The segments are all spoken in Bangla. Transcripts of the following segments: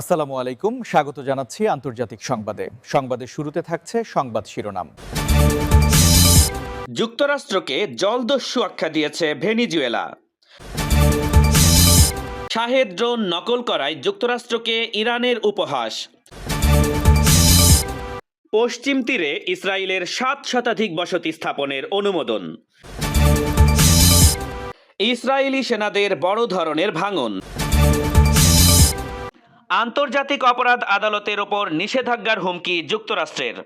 আসসালামু আলাইকুম। স্বাগত জানাচ্ছি আন্তর্জাতিক সংবাদে। সংবাদের শুরুতে থাকছে সংবাদ শিরোনাম। যুক্তরাষ্ট্রকে জলদস্যু আখ্যা দিয়েছে ভেনিজুয়েলা। শাহেদ ড্রোন নকল করায় যুক্তরাষ্ট্রকে ইরানের উপহাস। পশ্চিম তীরে ইসরায়েলের সাত শতাধিক বসতি স্থাপনের অনুমোদন। ইসরায়েলি সেনাদের বড় ধরনের ভাঙন। আন্তর্জাতিক অপরাধ আদালতের ওপর নিষেধাজ্ঞার হুমকি যুক্তরাষ্ট্রের।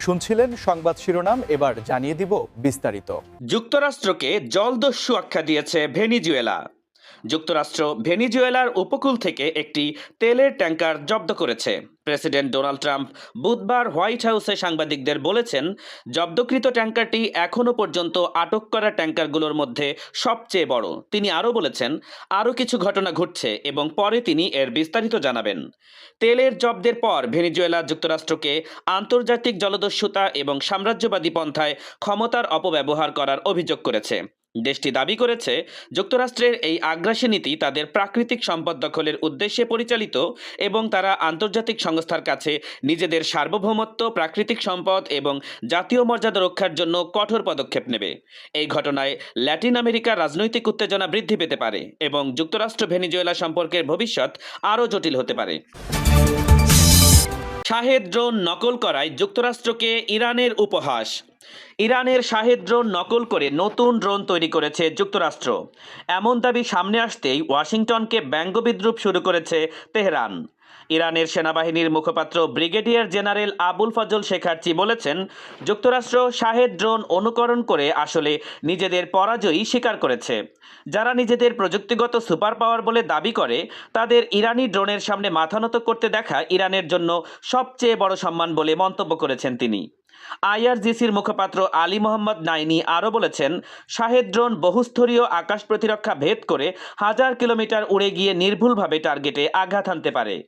শুনছিলেন সংবাদ শিরোনাম এবার জানিয়ে দিব বিস্তারিত। যুক্তরাষ্ট্রকে জলদস্যু আখ্যা দিয়েছে ভেনিজুয়েলা। যুক্তরাষ্ট্র ভেনিজুয়েলার উপকূল থেকে একটি তেলের ট্যাঙ্কার জব্দ করেছে। প্রেসিডেন্ট ডোনাল্ড ট্রাম্প বুধবার হোয়াইট হাউসে সাংবাদিকদের বলেছেন, জব্দকৃত ট্যাঙ্কারটি এখনও পর্যন্ত আটক করা ট্যাঙ্কারগুলোর মধ্যে সবচেয়ে বড়। তিনি আরও বলেছেন, আরও কিছু ঘটনা ঘটছে এবং পরে তিনি এর বিস্তারিত জানাবেন। তেলের জব্দের পর ভেনিজুয়েলা যুক্তরাষ্ট্রকে আন্তর্জাতিক জলদস্যুতা এবং সাম্রাজ্যবাদী পন্থায় ক্ষমতার অপব্যবহার করার অভিযোগ করেছে। দেশটি দাবি করেছে, যুক্তরাষ্ট্রের এই আগ্রাসী নীতি তাদের প্রাকৃতিক সম্পদ দখলের উদ্দেশ্যে পরিচালিত এবং তারা আন্তর্জাতিক সংস্থার কাছে নিজেদের সার্বভৌমত্ব, প্রাকৃতিক সম্পদ এবং জাতীয় মর্যাদা রক্ষার জন্য কঠোর পদক্ষেপ নেবে। এই ঘটনায় ল্যাটিন আমেরিকার রাজনৈতিক উত্তেজনা বৃদ্ধি পেতে পারে এবং যুক্তরাষ্ট্র ভেনিজুয়েলা সম্পর্কের ভবিষ্যৎ আরও জটিল হতে পারে। শাহেদ ড্রোন নকল করায় যুক্তরাষ্ট্রকে ইরানের উপহাস। ইরানের শাহেদ ড্রোন নকল করে নতুন ড্রোন তৈরি করেছে যুক্তরাষ্ট্র। এমন দাবি সামনে আসতেই ওয়াশিংটনকে ব্যঙ্গ ব্যঙ্গবিদ্রুপ শুরু করেছে তেহরান। ইরানের সেনাবাহিনীর মুখপাত্র brigadier general Abul Fazl Shekarchi বলেছেন, যুক্তরাষ্ট্র শাহেদ ড্রোন অনুকরণ করে আসলে নিজেদের পরাজয়ই স্বীকার করেছে। যারা নিজেদের প্রযুক্তিগত সুপার পাওয়ার বলে দাবি করে, তাদের ইরানি ড্রোনের সামনে মাথা নত করতে দেখা ইরানের জন্য সবচেয়ে বড় সম্মান বলে মন্তব্য করেছেন তিনি। আইআরজিসির মুখপাত্র আলী মোহাম্মদ নাইনি আরও বলেছেন, শাহেদ ড্রোন বহুস্তরীয় আকাশ প্রতিরক্ষা ভেদ করে হাজার কিলোমিটার উড়ে গিয়ে নির্ভুলভাবে টার্গেটে আঘাত হানতে পারে।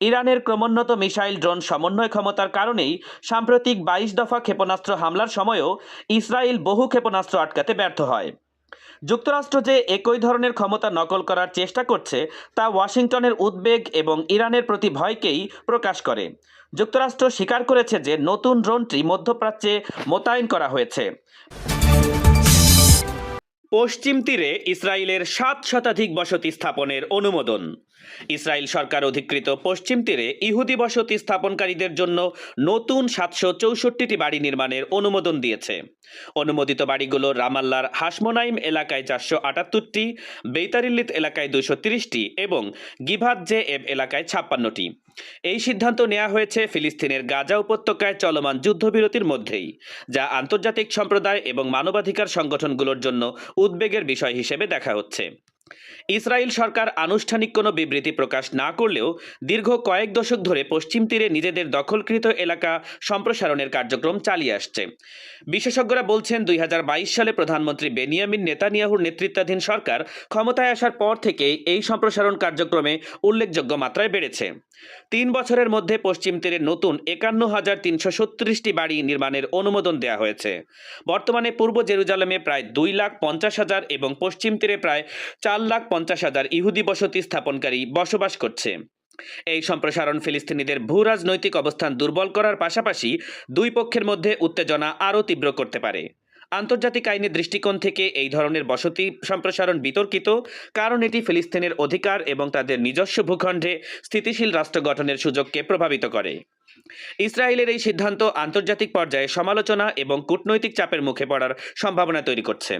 ইরানের ক্রমোন্নত মিসাইল ড্রোন সমন্বয় ক্ষমতার কারণেই সাম্প্রতিক বাইশ দফা ক্ষেপণাস্ত্র হামলার সময়ও ইসরায়েল বহু ক্ষেপণাস্ত্র আটকাতে ব্যর্থ হয়। যুক্তরাষ্ট্র যে একই ধরনের ক্ষমতা নকল করার চেষ্টা করছে, তা ওয়াশিংটনের উদ্বেগ এবং ইরানের প্রতি ভয়কেই প্রকাশ করে। যুক্তরাষ্ট্র স্বীকার করেছে যে নতুন ড্রোনটি মধ্যপ্রাচ্যে মোতায়েন করা হয়েছে। পশ্চিম তীরে ইসরায়েলের সাত শতাধিক বসতি স্থাপনের অনুমোদন। ইসরায়েল সরকার অধিকৃত পশ্চিম তীরে ইহুদি বসতি স্থাপনকারীদের জন্য নতুন সাতশো চৌষট্টিটি বাড়ি নির্মাণের অনুমোদন দিয়েছে। অনুমোদিত বাড়িগুলো রামাল্লার হাসমোনাইম এলাকায় চারশো আটাত্তরটি বেতারিল্লিত এলাকায় দুশো তিরিশটি এবং গিভাত জে এব এলাকায় ছাপ্পান্নটি। এই সিদ্ধান্ত নেওয়া হয়েছে ফিলিস্তিনের গাজা উপত্যকায় চলমান যুদ্ধবিরতির মধ্যেই, যা আন্তর্জাতিক সম্প্রদায় এবং মানবাধিকার সংগঠনগুলোর জন্য উদ্বেগের বিষয় হিসেবে দেখা হচ্ছে। ইসরায়েল সরকার আনুষ্ঠানিক কোনো বিবৃতি প্রকাশ না করলেও দীর্ঘ কয়েক দশক ধরে পশ্চিম তীরে নিজেদের দখলকৃত এলাকা সম্প্রসারণের কার্যক্রম চালিয়ে আসছে। বিশেষজ্ঞরা বলছেন, দুই সালে প্রধানমন্ত্রী বেনিয়ামিন নেতানিয়াহুর নেতৃত্বাধীন সরকার ক্ষমতায় আসার পর থেকে এই সম্প্রসারণ কার্যক্রমে উল্লেখযোগ্য মাত্রায় বেড়েছে। তিন বছরের মধ্যে পশ্চিম তীরে নতুন একান্ন হাজার তিনশো সত্তিরিশটি বাড়ি নির্মাণের অনুমোদন দেওয়া হয়েছে। বর্তমানে পূর্ব জেরুজালেমে প্রায় দুই লাখ পঞ্চাশ হাজার এবং পশ্চিম তীরে প্রায় চার লাখ পঞ্চাশ হাজার ইহুদি বসতি স্থাপনকারী বসবাস করছে। এই সম্প্রসারণ ফিলিস্তিনিদের ভূ রাজনৈতিক অবস্থান দুর্বল করার পাশাপাশি দুই পক্ষের মধ্যে উত্তেজনা আরও তীব্র করতে পারে। আন্তর্জাতিক আইনের দৃষ্টিকোণ থেকে এই ধরনের বসতি সম্প্রসারণ বিতর্কিত, কারণ এটি ফিলিস্তিনের অধিকার এবং তাদের নিজস্ব ভূখণ্ডে স্থিতিশীল রাষ্ট্র গঠনের সুযোগকে প্রভাবিত করে। ইসরায়েলের এই সিদ্ধান্ত আন্তর্জাতিক পর্যায়ে সমালোচনা এবং কূটনৈতিক চাপের মুখে পড়ার সম্ভাবনা তৈরি করছে।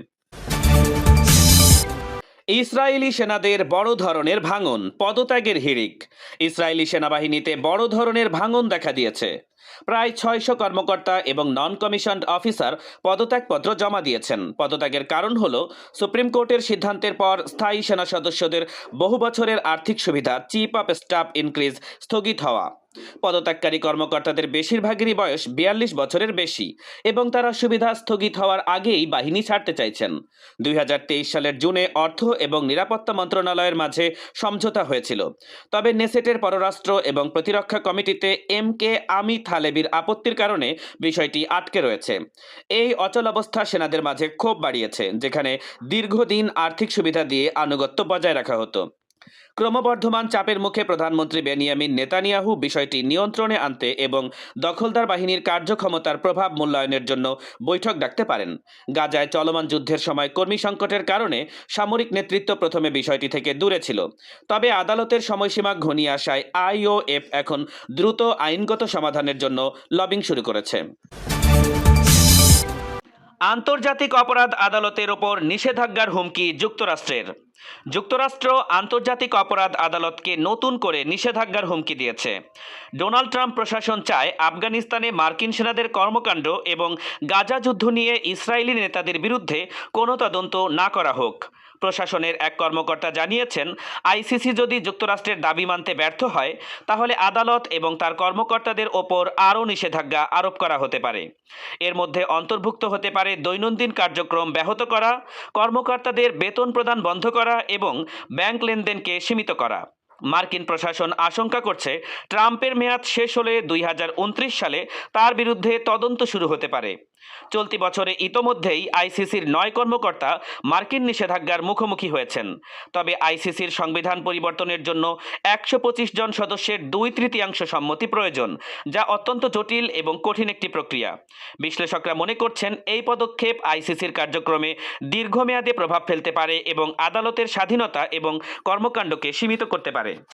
ইসরায়েলি সেনাদের বড় ধরনের ভাঙন পদত্যাগের হিড়িক। ইসরায়েলি সেনাবাহিনীতে বড় ধরনের ভাঙন দেখা দিয়েছে। প্রায় ছয়শো কর্মকর্তা এবং নন কমিশনড অফিসার পদত্যাগপত্র জমা দিয়েছেন। পদত্যাগের কারণ হল, সুপ্রিম কোর্টের সিদ্ধান্তের পর স্থায়ী সেনা সদস্যদের বহু বছরের আর্থিক সুবিধা চিফ অফ স্টাফ ইনক্রিজ স্থগিত হওয়া। পদত্যাগকারী কর্মকর্তাদের বেশিরভাগেরই বয়স বিয়াল্লিশ বছরের বেশি এবং তারা সুবিধা স্থগিত হওয়ার আগেই বাহিনী ছাড়তে চাইছেন। দুই হাজার তেইশ সালের জুনে অর্থ এবং নিরাপত্তা মন্ত্রণালয়ের মাঝে সমঝোতা হয়েছিল। তবে নেসেটের পররাষ্ট্র এবং প্রতিরক্ষা কমিটিতে এম কে আমি থালেবির আপত্তির কারণে বিষয়টি আটকে রয়েছে। এই অচল অবস্থা সেনাদের মাঝে ক্ষোভ বাড়িয়েছে, যেখানে দীর্ঘদিন আর্থিক সুবিধা দিয়ে আনুগত্য বজায় রাখা হতো। ক্রমবর্ধমান চাপের মুখে প্রধানমন্ত্রী বেনিয়ামিন নেতানিয়াহু বিষয়টি নিয়ন্ত্রণে আনতে এবং দখলদার বাহিনীর কার্যক্ষমতার প্রভাব মূল্যায়নের জন্য বৈঠক ডাকতে পারেন। গাজায় চলমান যুদ্ধের সময় কর্মী সংকটের কারণে সামরিক নেতৃত্ব প্রথমে বিষয়টি থেকে দূরে ছিল। তবে আদালতের সময়সীমা ঘনিয়ে আসায় আইওএফ এখন দ্রুত আইনগত সমাধানের জন্য লবিং শুরু করেছে। আন্তর্জাতিক অপরাধ আদালতের ওপর নিষেধাজ্ঞার হুমকি যুক্তরাষ্ট্রের। যুক্তরাষ্ট্র আন্তর্জাতিক অপরাধ আদালতকে নতুন করে নিষেধাজ্ঞার হুমকি দিয়েছে। ডোনাল্ড ট্রাম্প প্রশাসন চায় আফগানিস্তানে মার্কিন সেনাদের কর্মকাণ্ড এবং গাজা যুদ্ধ নিয়ে ইসরায়েলি নেতাদের বিরুদ্ধে কোনো তদন্ত না করা হোক। প্রশাসনের এক কর্মকর্তা জানিয়েছেন, আইসিসি যদি যুক্তরাষ্ট্রের দাবি মানতে ব্যর্থ হয়, তাহলে আদালত এবং তার কর্মকর্তাদের ওপর আরও নিষেধাজ্ঞা আরোপ করা হতে পারে। এর মধ্যে অন্তর্ভুক্ত হতে পারে দৈনন্দিন কার্যক্রম ব্যাহত করা, কর্মকর্তাদের বেতন প্রদান বন্ধ করা এবং ব্যাংক লেনদেনকে সীমিত করা। মার্কিন প্রশাসন আশঙ্কা করছে ট্রাম্পের মেয়াদ শেষ হলে দুই হাজার উনত্রিশ সালে তার বিরুদ্ধে তদন্ত শুরু হতে পারে। চলতি বছরে ইতোমধ্যেই আইসিসির নয় কর্মকর্তা মার্কিন নিষেধাজ্ঞার মুখোমুখি হয়েছেন। তবে আইসিসির সংবিধান পরিবর্তনের জন্য একশো পঁচিশ জন সদস্যের দুই তৃতীয়াংশ সম্মতি প্রয়োজন, যা অত্যন্ত জটিল এবং কঠিন একটি প্রক্রিয়া। বিশ্লেষকরা মনে করছেন এই পদক্ষেপ আইসিসির কার্যক্রমে দীর্ঘমেয়াদে প্রভাব ফেলতে পারে এবং আদালতের স্বাধীনতা এবং কর্মকাণ্ডকে সীমিত করতে পারে। way